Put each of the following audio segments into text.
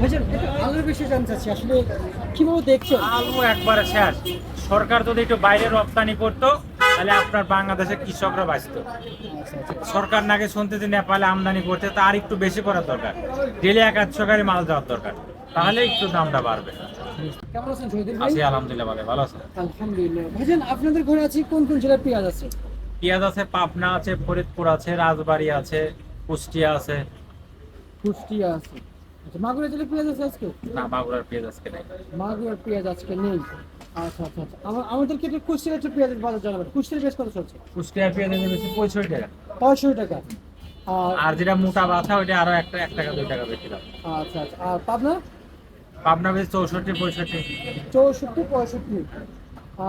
ভাইজান আলুর বিষয়ে জানতে চাচ্ছি। আসলে কীভাবে দেখছেন? আলু একবারে শেষ। সরকার যদি একটু বাইরে রপ্তানি করতো তাহলে আপনার বাংলাদেশের কৃষকরা বাঁচত। সরকার নাকি শুনতে যে নেপালে আমদানি করতে তার একটু বেশি করার দরকার। ডেলি এক আধশো গাড়ি মাল যাওয়ার দরকার। তাহলে একটু দামটা বাড়বে। কেমন আছেন শহীদুল ভাই? আছি আলহামদুলিল্লাহ ভালো ভালো আছে। আলহামদুলিল্লাহ। ভাইজান আপনাদের ঘরে আছে কোন কোন জেলার পেঁয়াজ আছে? পেঁয়াজ আছে পাবনা আছে ফরিদপুর আছে রাজবাড়ি আছে কুষ্টিয়া আছে। কুষ্টিয়া আছে। মাগুরা জেলার পেঁয়াজ আছে আজকে? না মাগুরার পেঁয়াজ আজকে নেই। মাগুরার পেঁয়াজ আজকে নেই। আচ্ছা আচ্ছা আচ্ছা। আমাদেরকে একটু কুষ্টিয়ার একটু পেঁয়াজের বাজার জানাবেন। কুষ্টিয়ার বেশ কত চলছে? কুষ্টিয়ার পেঁয়াজ বেশি পঁয়ষট্টি টাকা। পঁয়ষট্টি টাকা। আর যেটা মোটা বাছা ওইটা আরও একটা এক টাকা দুই টাকা বেশি দাম। আচ্ছা আচ্ছা। আর পাবনা? পাবনা বেশি চৌষট্টি পঁয়ষট্টি। চৌষট্টি পঁয়ষট্টি।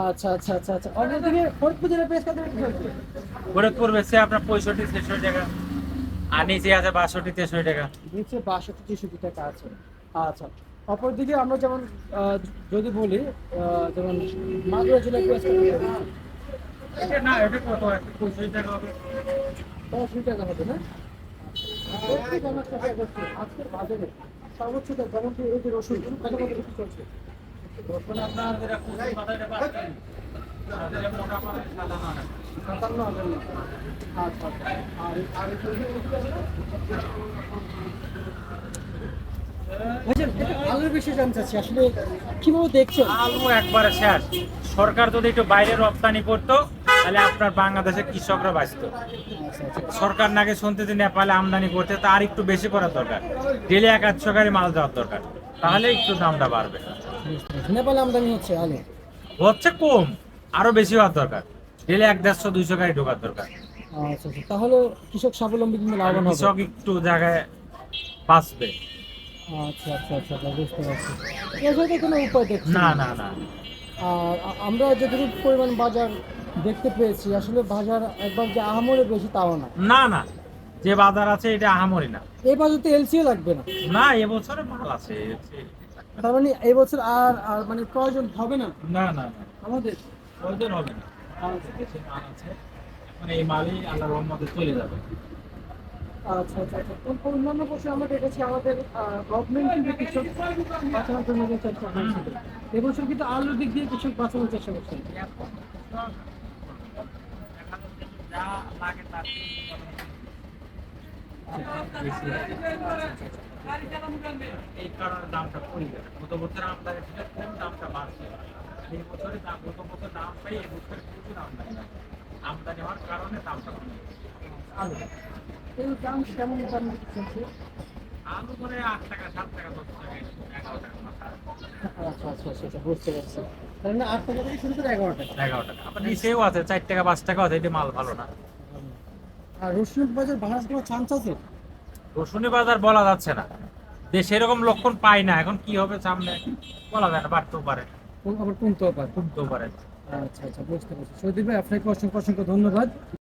আচ্ছা আচ্ছা আচ্ছা আচ্ছা। অন্যদিকে ফরিদপুর জেলার পেঁয়াজ কত হচ্ছে? ফরিদপুর বেশি আপনার পঁয়ষট্টি ছেষট্টি টাকা। আর নিচে আছে বাষট্টি তেষট্টি টাকা। নিচে বাষট্টি তেষট্টি টাকা আছে। আচ্ছা। অপরদিকে আমরা যেমন যদি বলি যেমন মাগুরা হচ্ছে? এটা না এটা কত পঁয়ষট্টি টাকা হবে। পঁয়ষট্টি টাকা হবে না? আজকের বাজারে সর্বোচ্চ যেমন এই যে রসুন কত কত বিক্রি চলছে? রসুন আপনার সাতান্ন হাজার আচ্ছা আর আর আলুর বিষয়ে জানতে চাচ্ছি। আসলে কীভাবে আলু একবারে শেষ। সরকার যদি একটু বাইরে রপ্তানি করতো তাহলে আপনার বাংলাদেশের কৃষকরা বাঁচত। সরকার নাকি শুনতে যে নেপালে আমদানি করতে তার একটু বেশি করার দরকার। ডেলি এক আধশো গাড়ি মাল যাওয়ার দরকার। তাহলে একটু দামটা বাড়বে। নেপালে আমদানি হচ্ছে আলু? হচ্ছে কম। আরও বেশি হওয়ার দরকার। ডেলি এক দেড়শো দুইশো গাড়ি ঢোকার দরকার। আচ্ছা আচ্ছা। তাহলে কৃষক স্বাবলম্বী কিন্তু লাভবান হবে? কৃষক একটু জায়গায় বাঁচবে। আচ্ছা আচ্ছা আচ্ছা আচ্ছা, বুঝতে পারছি। তো কোনো উপায় দেখছি না না? না আর আমরা যতটুকু পরিমাণ বাজার দেখতে পেয়েছি আসলে বাজার একবার যে আহামরে বেশি তাও না। না না। যে বাজার আছে এটা আহামরি না। এই বাজার তো এলসিও লাগবে না। না এবছরে মাল আছে তার মানে এই বছর আর আর মানে প্রয়োজন হবে না না না। আমাদের? প্রয়োজন হবে না। আচ্ছা যে মাল আছে। মানে এই মালই আল্লাহ রহমতে চলে যাবে। আচ্ছা আচ্ছা আচ্ছা। তো অন্যান্য বছর আমরা দেখেছি আমাদের গভর্নমেন্ট কিন্তু কৃষক বাঁচানোর জন্য চেষ্টা করছিল এবছর কিন্তু আলুর দিক দিয়ে কৃষক বাঁচানোর চেষ্টা করছে। যা লাগে তার এই কারণে দামটা কমে গেছে। গত বছর আমদানি কম দামটা বাড়ছে। বছরে দাম গত বছর দাম পাই এই বছর প্রচুর আমদানি। আমদানি হওয়ার কারণে দামটা কমে আলু। এই দাম কেমন দাম চলছে আলু করে আট টাকা সাত টাকা দশ টাকা এগারো টাকা আচ্ছা আচ্ছা আচ্ছা আচ্ছা বুঝতে পারছি। তার মানে আট টাকা থেকে শুরু করে এগারো টাকা। এগারো টাকা। আবার নিচেও আছে চার টাকা পাঁচ টাকা আছে এটা মাল ভালো না। আর রসুন বাজার বাড়ার কোনো চান্স আছে? রসুনি বাজার বলা যাচ্ছে না। যে সেরকম লক্ষণ পাই না। এখন কি হবে সামনে বলা যায় না বাড়তেও পারে। আবার কমতেও পারে। কমতেও পারে আচ্ছা আচ্ছা বুঝতে পারছি। সৌদি ভাই, আপনাকে অসংখ্য অসংখ্য ধন্যবাদ।